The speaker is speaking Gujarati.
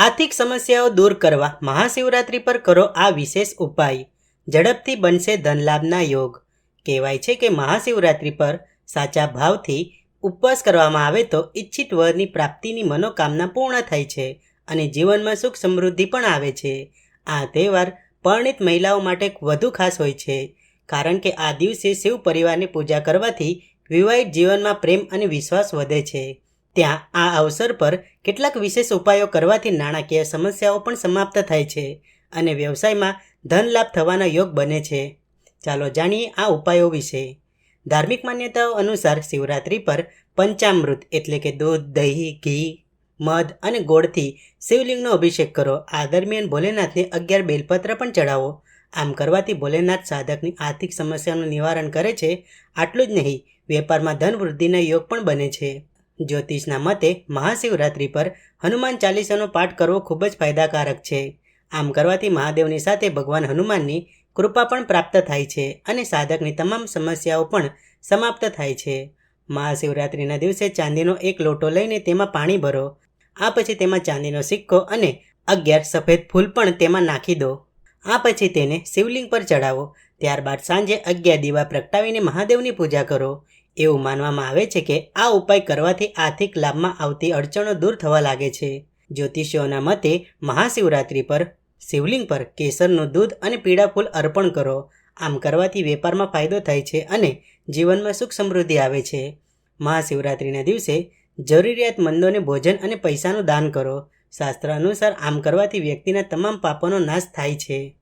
આર્થિક સમસ્યાઓ દૂર કરવા મહાશિવરાત્રિ પર કરો આ વિશેષ ઉપાય. ઝડપથી બનશે ધનલાભના યોગ. કહેવાય છે કે મહાશિવરાત્રિ પર સાચા ભાવથી ઉપવાસ કરવામાં આવે તો ઈચ્છિત વરની પ્રાપ્તિની મનોકામના પૂર્ણ થાય છે અને જીવનમાં સુખ સમૃદ્ધિ પણ આવે છે. આ તહેવાર પરણિત મહિલાઓ માટે વધુ ખાસ હોય છે, કારણ કે આ દિવસે શિવ પરિવારની પૂજા કરવાથી વિવાહિત જીવનમાં પ્રેમ અને વિશ્વાસ વધે છે. ત્યાં આ અવસર પર કેટલાક વિશેષ ઉપાયો કરવાથી નાણાકીય સમસ્યાઓ પણ સમાપ્ત થાય છે અને વ્યવસાયમાં ધન લાભ થવાના યોગ બને છે. ચાલો જાણીએ આ ઉપાયો વિશે. ધાર્મિક માન્યતાઓ અનુસાર શિવરાત્રિ પર પંચામૃત એટલે કે દૂધ, દહીં, ઘી, મધ અને ગોળથી શિવલિંગનો અભિષેક કરો. આ દરમિયાન ભોલેનાથને અગિયાર બેલપત્ર પણ ચડાવો આમ કરવાથી ભોલેનાથ સાધકની આર્થિક સમસ્યાનું નિવારણ કરે છે. આટલું જ નહીં, વેપારમાં ધન વૃદ્ધિના યોગ પણ બને છે. જ્યોતિષના મતે મહાશિવરાત્રિ પર હનુમાન ચાલીસાનો પાઠ કરવો ખૂબ જ ફાયદાકારક છે. આમ કરવાથી મહાદેવની સાથે ભગવાન હનુમાનની કૃપા પણ પ્રાપ્ત થાય છે અને સાધકની તમામ સમસ્યાઓ પણ સમાપ્ત થાય છે. મહાશિવરાત્રિના દિવસે ચાંદીનો એક લોટો લઈને તેમાં પાણી ભરો. આ પછી તેમાં ચાંદીનો સિક્કો અને અગિયાર સફેદ ફૂલ પણ તેમાં નાખી દો. આ પછી તેને શિવલિંગ પર ચડાવો ત્યારબાદ સાંજે અગિયાર દીવા પ્રગટાવીને મહાદેવની પૂજા કરો. એવું માનવામાં આવે છે કે આ ઉપાય કરવાથી આર્થિક લાભમાં આવતી અડચણો દૂર થવા લાગે છે. જ્યોતિષીઓના મતે મહાશિવરાત્રિ પર શિવલિંગ પર કેસરનું દૂધ અને પીળા ફૂલ અર્પણ કરો. આમ કરવાથી વેપારમાં ફાયદો થાય છે અને જીવનમાં સુખ સમૃદ્ધિ આવે છે. મહાશિવરાત્રિના દિવસે જરૂરિયાતમંદોને ભોજન અને પૈસાનું દાન કરો. શાસ્ત્ર અનુસાર આમ કરવાથી વ્યક્તિના તમામ પાપોનો નાશ થાય છે.